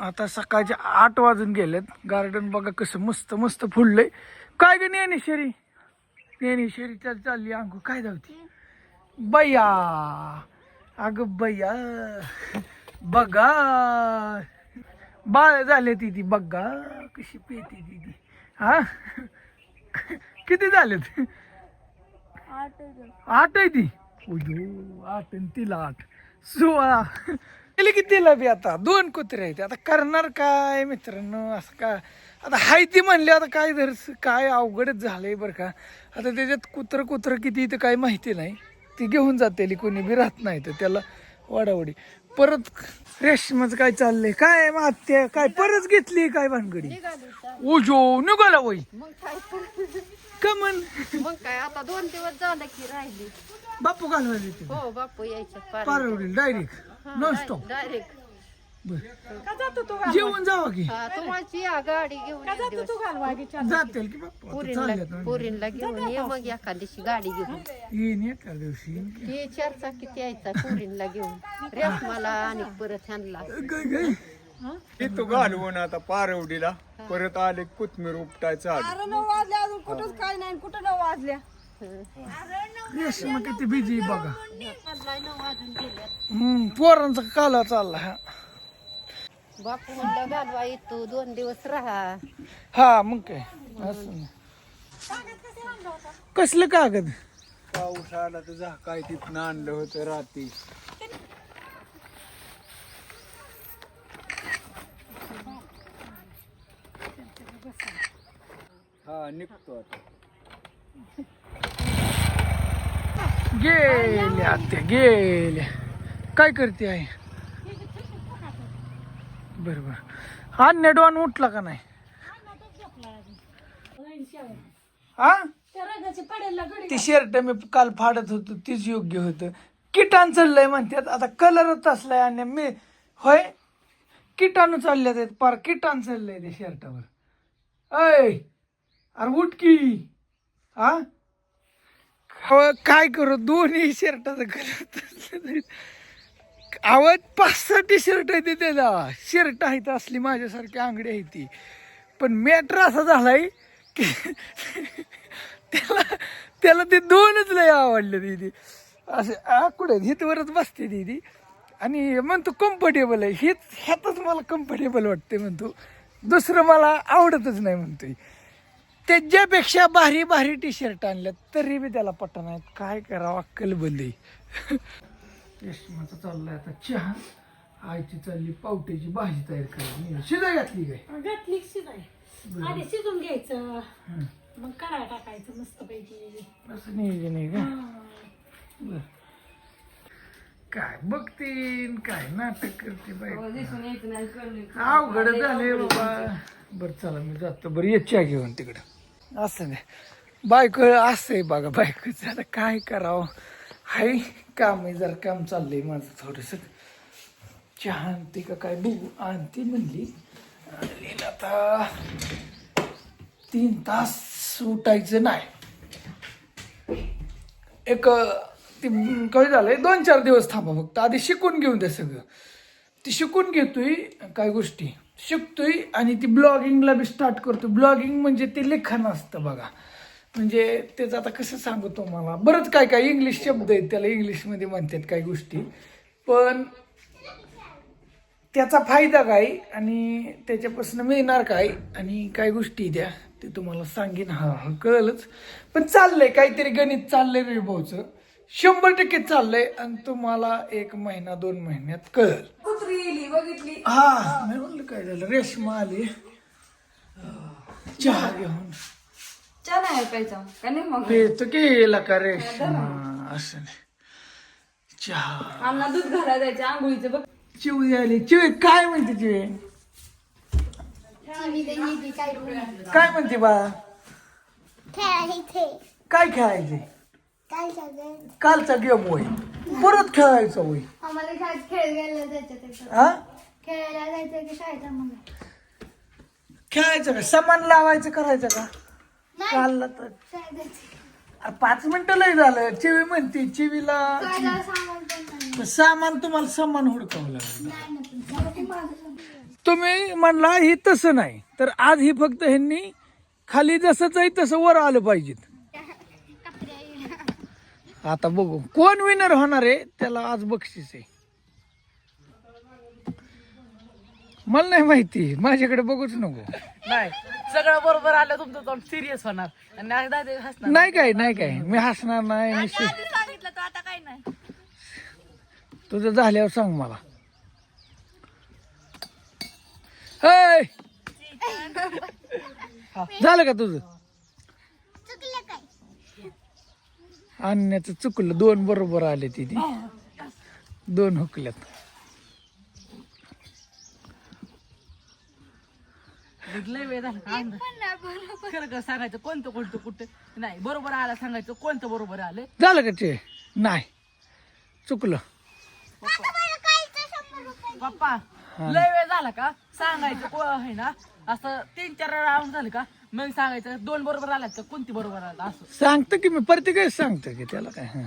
आता सकाळचे आठ वाजून गेलेत. गार्डन बघा कसं मस्त मस्त फुललंय. काय ग ज्ञानेश्वरी ज्ञानेश्वरी चाल चालली अंगू काय धावती? बया. अगं बया. बघा. बाळ झाले ती ती बघा. कशी पेती ती ती. हा? किती झालेत? आठ आहे ती? आठ तिला आठ. सोळा. गेले की तिला बी आता. दोन कुत्रे आहेत. आता करणार काय मित्रांनो? असं का? आता हाय ती म्हणले आता काय धर काय अवघडच झालंय बरं का? आता त्याच्यात कुत्रं कुत्रं किती इथं काय माहिती नाही. ती घेऊन जाते कोणी बी राहत नाही तर त्याला वाडावडी. परत रेशमाचं काय चाललंय? काय मग आत्या काय परत घेतली काय भानगडी? उजो निघाला वय. मग काय का म्हण मग काय आता दोन दिवस झालं की राहिली. बापू घालवायला येते. हो बापू यायचे. पारवडील डायरेक्ट नॉन स्टॉप डायरेक्ट जेवण जावा की तुम्हाची या गाडी घेऊन एक दिवस जातील की बाप्पा आता पोरींला चालल्यात ना. पोरींला घेऊन ये मग एका दिवशी गाडी घेऊन येईन एका दिवशी येईन की. ते चार चाकी यायचा पोरींला घेऊन रेशमाला आणि परत काय येतो घालवून आता पारवडीला परत आले कोथमीर उपटायचं आलं अरे नऊ वाजले अजून कुठंच काय नाही कुठं नऊ वाजल्या रेशमा किती बिझी बघा. हम्म पोरांचा काला चालला हा. बापू म्हणलं घालवा येतो दोन दिवस राहा. हा मग काय? असं. कसलं कागद? पाऊस आला तर जा काय तिथनं आणलं होतं रात्री. हा निघतो आता. गेल्या त्या गेल्या काय करते आहे बरं बरं. हा अन्य डॉन उठला का नाही? हा ती शर्ट मी काल फाडत होतो तीच योग्य होतं. किटाण चाललंय म्हणतात आता कलरच असलाय आणि मी होय? किटाणू चालले आहेत पार किटाण चाललंय त्या शर्टावर अय अरे उठकी हा अहो, काय करू? दोन्ही शर्टाचं कलर आवाज पाच सहा टी शर्ट आहे त्याला शर्ट आहेत असली माझ्यासारखी आंगडी आहे ती. पण मॅटर असा झालाय की त्याला त्याला ते दोनच लय आवडले दिदी. असे आकुड हितवरच बसते दिदी. आणि म्हणतो कम्फर्टेबल आहे. हेच ह्यातच मला कम्फर्टेबल वाटते म्हणतो. दुसरं मला आवडतच नाही म्हणतोय. त्याच्यापेक्षा भारी भारी टी शर्ट आणल्यात. तरी बी त्याला पटन आहेत काय करावं? अक्कल बंदी यशमाचा चाललाय आता चहा. आईची चालली पावट्याची भाजी तयार करायची शिजा घातली काय? घातली शिजाय. आधी शिजून घ्यायचं. मग कडाय टाकायचं मस्त पैकी. असं नियोजन आहे का? बर. काय बघतीन काय नाटक करते बाई. अवघड झाले बाबा. बर चला मी जातो. बरं ये चहा घेऊन तिकडं. असं नाही. बायको असं आहे बघा बायकोचं आता काय करावं? हाय काम आहे जरा काम चाललंय माझं थोडंसं. चहा आणते का काय? बघू आणते म्हणली. आणली आता तीन तास उठायचं नाही. एक ती काय झालंय? दोन चार दिवस थांबा फक्त. आधी शिकून घेऊन द्या सगळं. ती शिकून घेतोय काय गोष्टी? शिकतोय आणि ती ब्लॉगिंगला बी स्टार्ट करतो ब्लॉगिंग म्हणजे ते लेखन असतं बघा. म्हणजे त्याचं आता कसं सांगू तुम्हाला. बरंच काय काय इंग्लिश शब्द आहेत त्याला इंग्लिशमध्ये म्हणतात काही गोष्टी. पण त्याचा फायदा काय आणि त्याच्यापासून मिळणार काय आणि काय गोष्टी द्या ते तुम्हाला सांगेन. हा हा कळलंच. पण चाललंय काहीतरी गणित चाललंय वैभवचं शंभर टक्के चाललंय आणि तुम्हाला एक महिना दोन महिन्यात कळल. कुत्री येली बघितली. हा मी म्हणलं काय झालं? रेशमा आली. चहा घेऊन. चहा नाही प्यायचा. का नाही मग? पेतो केला का रेशमा असं नाही. चहा. आम्हाला दूध घालायला जायचं आंघोळीचं बघ. चिवळी आली. चिवळी काय म्हणते चिवळी काय म्हणते बा खेळायचे. काय खेळायचे? काय सगळं कालचा गेम होय. परत खेळायचा होय. आम्हाला शाळेत जायचं हा? खेळायला जायचं की शाळेत आम्हाला? खेळायचं का? सामान लावायचं करायचं का? नाही. कालला तर. शाळेत जायचं. अरे पाच मिनिटं लय झालं. चिवी म्हणते चिवीला सामान पण नाही. सामान तुम्हाला सामान हुडकावं लागेल. नाही ना पण. मला ते माझं सामान. तुम्ही म्हणला ही तसं नाही. तर आज ही फक्त ह्यांनी खाली जसंच आहे तसं वर आलं पाहिजेत. आता बघू. कोण विनर होणार आहे त्याला आज बक्षीस आहे. मला नाही माहिती. माझ्याकडे बघूच नको. नाही. सगळं बरोबर आलं तुमचं तोंड सिरियस होणार. आणि हसणार. नाही काय नाही काय. मी हसणार नाही मी शि- आधी सांगितलं तर आता काय नाही. तुझं झाल्यावर सांग मला. हेय! झालं का तुझं? आणण्याचं चुकलं. दोन बरोबर आले तिथे दोन हुकल्यात. लय वेळ झाला का अंदाज? खरं खरं सांगायचं कोणतं कोणतं कुठं? नाही बरोबर आला सांगायचं कोणतं बरोबर आलं? झालं का ते? नाही. चुकलं. पप्पा लय वेळ झाला का? सांगायचं को आहे ना असं तीन चार राऊंड झाले का? मग सांगायचं दोन बरोबर आल्यात का कोणती बरोबर आला? असं. सांगतो की मी प्रत्येक सांगतो की त्याला काय हं.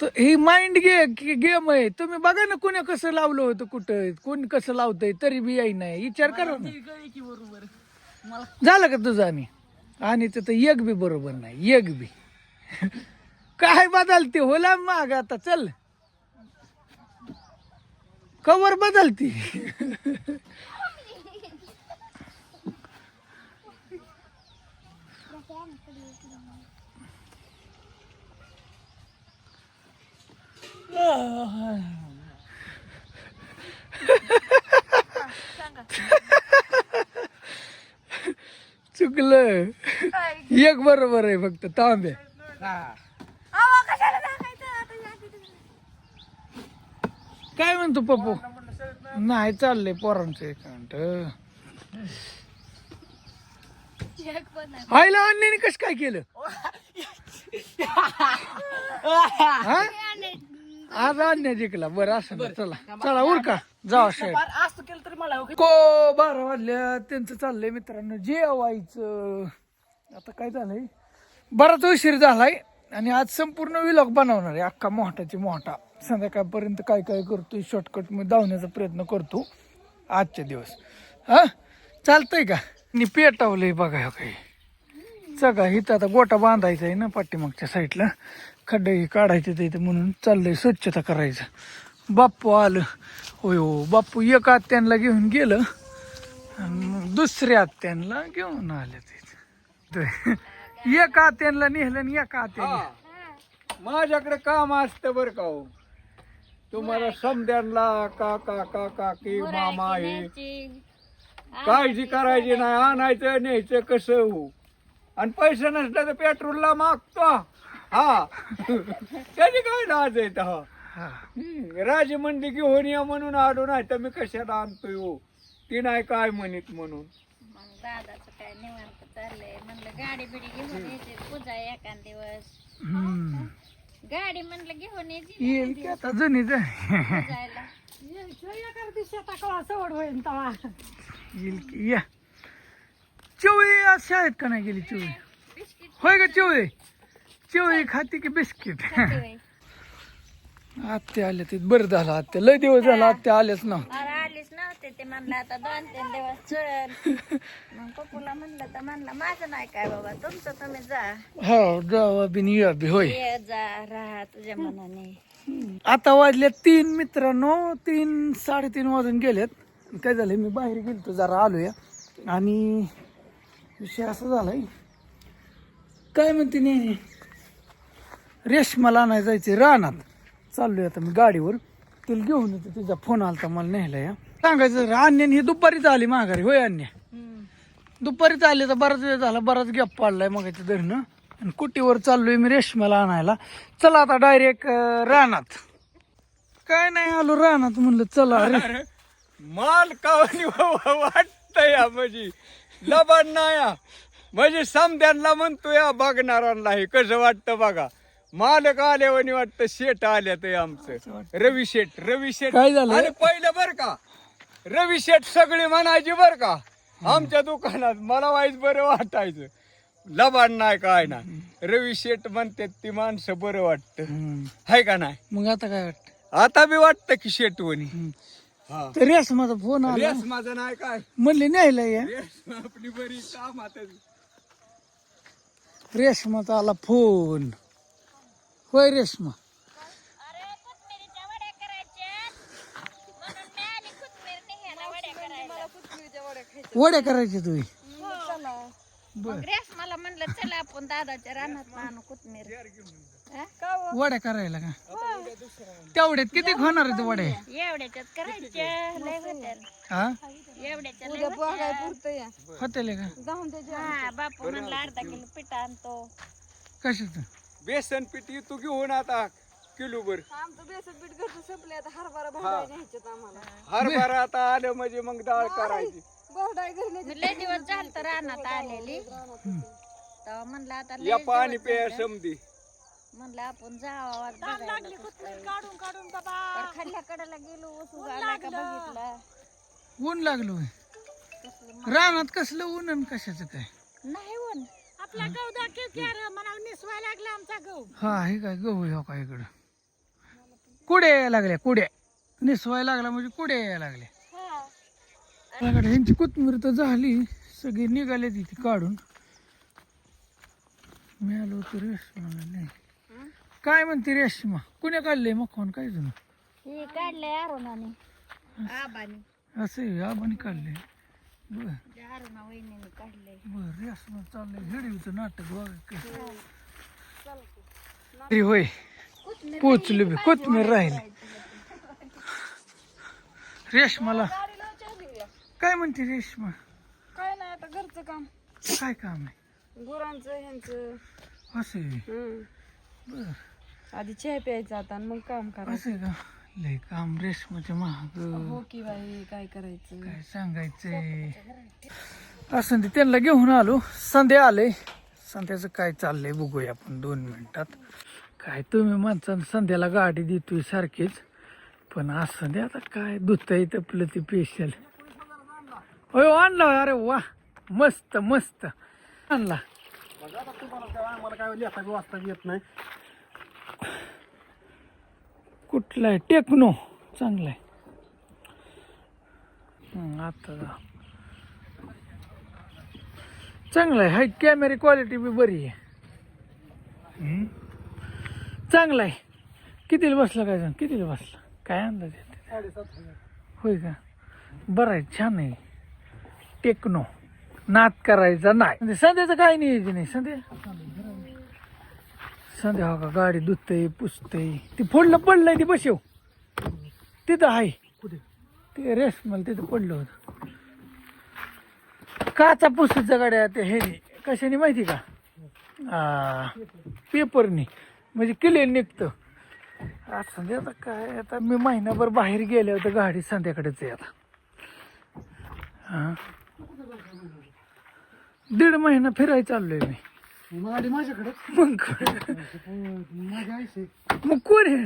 तर ही माइंड गे गेम आहे. तुम्ही बघा ना कोणी कसं लावलं होतं कुठं कोण कसं लावतंय तरी बी आई नाही. विचार करा ना. ती गळी की बरोबर. मला झालं का तुझं आणि? आणि तिथं एक बी बरोबर नाही एक बी. काय बदलते? होला माग आता चल. कवर बदलती. चुकलं. एक बरोबर आहे फक्त तांबे. काय म्हणतो पप्पू? नाही चाललंय पोरांचं एक मिनिट आईला अन्याने कस काय केलं? हा? आज अन्य जिंकला. बरं असं ना, चला. चला उरका. जावा शाळेत फार असं केलं तरी मला को बारा वाजल्या त्यांचं चाललंय मित्रांनो जेवायचं. आता काय झालंय? बराच उशीर झालाय आणि आज संपूर्ण विलॉग बनवणार आहे. अख्खा मोहटाची मोहटा. संध्याकाळपर्यंत काय काय करतोय शॉर्टकटमध्ये धावण्याचा प्रयत्न करतो. आजचे दिवस. हा? चालतंय का? आणि पेटावलंय बघा ह्यो काही. सगळा इथं आता गोटा बांधायचा आहे ना पाठीमागच्या साईडला. खड्डे काढायचे तिथे म्हणून चाललंय स्वच्छता करायचं. बाप्पू आलं. होय हो बाप्पू एक आत्यांना घेऊन गेलं दुसऱ्या आत्यांना घेऊन आले तिथे एक आत्यांना नेलं आणि एका आत्याने. माझ्याकडे काम असतं बरं का हो. तुम्हाला समद्यांना काका काका की मामा हे काळजी करायची नाही आणायचं न्यायचं कसं हो. आणि पैसे नसलं तर पेट्रोलला मागतो. हा. त्याची काय लाज आहे हा. हा. राजी मंडी घेऊन या म्हणून आलो नाही तर मी कशाला आणतोय हो? ती नाही काय म्हणत म्हणून. मग दादाचं काय निवांत चाललंय? म्हणलं गाडी बिडी घेऊन यायची पूजा एखाद दिवस. गाडी म्हणलं घेऊन यायची येईल की आता जुनीच आहे. जायला एखाद्या दिवशी आता कवा सवड होईल तवा. येईल की या. चिवळी आज शाळेत का नाही गेली चिवळी होय का चिवळी चिवळी खाते की बिस्किट? आत्या आल्या ते बरं झालं आत्या. लय दिवस झाला आत्या आल्याच ना आलीच नव्हते. ते म्हणलं आता दोन तीन दिवस चल मग पप्पूला म्हणलं तर म्हणलं माझं नाही काय बाबा तुमचं तुम्ही जा. हो जावा बिन या बी होय. ये जा राहा तुझ्या मनाने. आता वाजले तीन मित्रांनो तीन साडेतीन वाजून गेलेत. काय झालंय मी बाहेर गेलतो जरा आलोय. आणि विषय असा झालाय. काय म्हणते नाही रेशमाला आणायला जायचे रानात. चाललोय आता मी गाडीवर. तिला घेऊन येतो. तिचा फोन आलता मला न्यायला या. सांगायचं अन्याने ही दुपारीच आली माघारी. होय अन्या. दुपारीच आले तर बराच वेळ झाला. बराच गॅप पाडलाय मग धरणं. आणि कुटीवर चाललोय मी रेशमाला आणायला. चला आता डायरेक्ट रानात. काय नाही आलो रानात म्हणलं चला अरे माल कावणी वाटत या म्हणजे लबाड नाया म्हणजे समद्यांना म्हणतो या बघणाऱ्यांना हे. कसं वाटतं बघा. मालक आल्यावानी वाटतं शेट आल्या ते आमचं. रवी शेठ रवी शेठ काय झालं? आणि पहिलं बर का. रवी शेठ सगळे म्हणायचे बर का. आमच्या दुकानात मला वाईट बरं वाटायचं. लबाड नाही काय नाही. रवी शेठ म्हणतात ती माणसं बरं वाटतं. हम्म. हाय का नाही? मग आता काय वाटत? आता बी वाटतं की शेटवणी तर रेशमाचा फोन आला. रेस माझं नाही काय? म्हणले न्यायला या रेस आपली बरी कामात रेशमाचा आला फोन. होय रेशमा अरे कोथमिरीच्या वड्या करायच्या म्हणून मी आली कोथमीर निघायला वड्या करायला. वड्या करायच्या तुम्ही. मग रेस मला म्हणलं चला आपण दादाच्या रानात आणू कोथमीर. वड्या करायला का? तेवढ्यात किती होणार आहेत वड्या? एवढ्याच्यात करायच्या. लय होत्याल हा? एवढ्याच्या लय होत्याल. हॉटेल आहे का? हा बापू म्हणला अर्धा किलो पीठ आणतो. कशाचं? बेसन पिठी तू घेऊन आता किलो भर. हरभरा आता आलं म्हणजे मग डाळ करायची. मी लय दिवस झालं तर रानात आलेली. तेव्हा म्हणलं आता लय या दिवस पाणी पेया झालं. समधी. म्हणलं आपण जावा. काढून काढून बाबा. तर खाल्ल्या कडेला गेलो उसू आला का बघितला. ऊन लागलो. रानात कसलं ऊन आणि कशाचं काय? नाही ऊन. आपला गहू दाखव की अरे मला निसवायला लागला आमचा गहू. हा हे काय गहू हो का इकडं? कुड्या यायला लागल्या कुड्या. निसवायला लागला म्हणजे कुड्या यायला लागल्या. माझ्याकडे ह्यांची तर झाली सगळी निघाले तिथे काढून. मी आलो होतो रेशमाला नाही काय म्हणते रेशमा? कुण्या काढलंय मग काय जुनं हे काढलंय अरुणाने आबानी. असं आहे, आबाने काढलंय. बर. अरुणा वहिनीने काढलंय. बर रेशमा चाललंय. हिडीचं नाटक बघा कसं. अरे होय. पोचलो बी कोथमीर राहील. रेशमाला. काय म्हणते रेशमा? काय नाही आता घरचं काम. काय काम आहे? गुरांचं ह्यांचं. असं. बर. आधी चहा प्यायचा आता आणि मग काम करायचं असं आहे का? लय काम रेशमाच्या महाग हो की बाई काय करायचं? काय सांगायचंय? असं ते त्यांना घेऊन आलो. संध्या आले संध्याचं काय चाललंय बघूया आपण दोन मिनिटात. काय तुम्ही माणसानं संध्याला गाडी देतोय सारखीच. पण आज संध्या आता काय दुधता येत आपलं ते पेशल होय आणला अरे वा. मस्त मस्त. आणला. कुठला आहे टेक्नो. चांगला आहे आता चांगलं चांगला आहे हाय कॅमेरा क्वालिटी बी बरी आहे. चांगला आहे कितीला बसला काय सांग? कितीला बसला? काय अंदाज येते होय का? बरं आहे छान आहे. टेक्नो. नात करायचा नाही. म्हणजे संध्याचं काय नाही यायचं नाही? संध्या? संध्या हो का गाडी धुतय पुसतय. ती फोडलं पडलंय ती बसव तिथं आहे. ते रेस मला तिथं पडलं होतं. काचा पुसायच्या गाड्या ते हे कशाने माहिती का? आ, पेपरनी. म्हणजे क्लिअर निघतं. आज संध्या आता काय? आता मी महिनाभर बाहेर गेले होते गाडी संध्याकडेच आहे आता. हा दीड महिना फिरायला चाललोय मी. गाडी माझ्याकडे. मग? मग कोण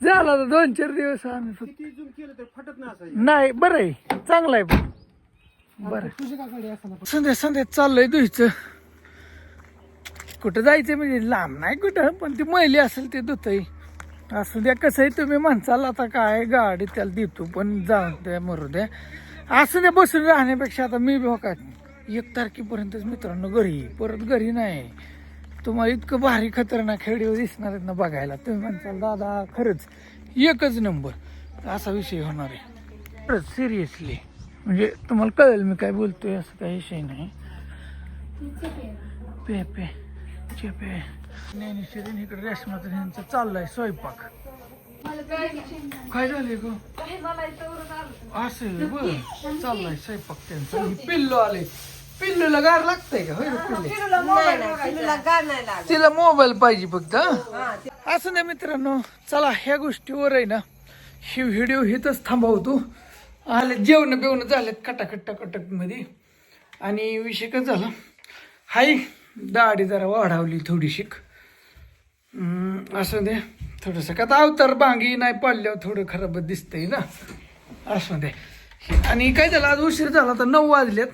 झाला आता दोन चार दिवस आम्ही फक्त केलं तर फटत नाही बरं आहे. चांगलं आहे बरं. तुझी का गाडी असं संध्या संध्या चाललंय दुईचं कुठं जायचं म्हणजे लांब नाही कुठं पण ती मैली असेल ते धुतही असू द्या कसं आहे तुम्ही म्हणसाल आता काय गाडी त्याला देतो पण जाऊन द्या मरू द्या. असं द्या बसून राहण्यापेक्षा आता मी बी हो का एक तारखेपर्यंतच मित्रांनो घरी परत घरी नाही. तुम्हाला इतकं भारी खतरनाक खेळीवर दिसणार आहेत ना बघायला. तुम्ही म्हणताल दादा खरंच एकच नंबर. असा विषय होणार आहे. खरंच सिरियसली म्हणजे तुम्हाला कळेल मी काय बोलतोय असं काही विषय नाही. पे पे चेपे ज्ञानेश्वरी इकडे रेशमाचं ह्यांचं चाललाय स्वयंपाक. काय झाले ग? असं बर. चाललाय स्वयंपाक त्यांचा. पिल्लो आले पिल्लूला गार लागतंय का? होय पिल्ले. तिला मोबाईल पाहिजे फक्त हं? असं नाही मित्रांनो चला ह्या गोष्टीवर आहे ना ही व्हिडिओ हिथंच थांबवतो आले जेवण बिवणं झालेत कटाकट टकाटकमध्ये. आणि विषय काय झाला? हाय दाढी जरा वाढवली थोडीशीक हम्म, असं दे थोडंसं का आता अवतार बांगी नाही पडल्यावर थोडं खराब दिसतंय ना. असं दे. आणि काय झालं? आज उशीर झाला तर नऊ वाजलेत.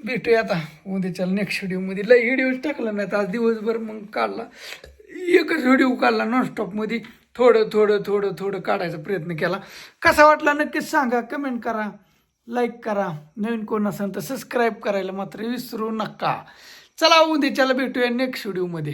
भेटूया आता. उद्याच्या नेक्स्ट व्हिडिओमध्ये लय व्हिडिओज टाकला नाही तर आज दिवसभर मग काढला. एकच व्हिडिओ काढला नॉनस्टॉपमध्ये थोडं थोडं थोडं थोडं काढायचा प्रयत्न केला. कसा वाटला नक्कीच सांगा. कमेंट करा. लाईक करा. नवीन कोण असेल तर सबस्क्राईब करायला मात्र विसरू नका. चला उद्याच्याला भेटूया नेक्स्ट व्हिडिओमध्ये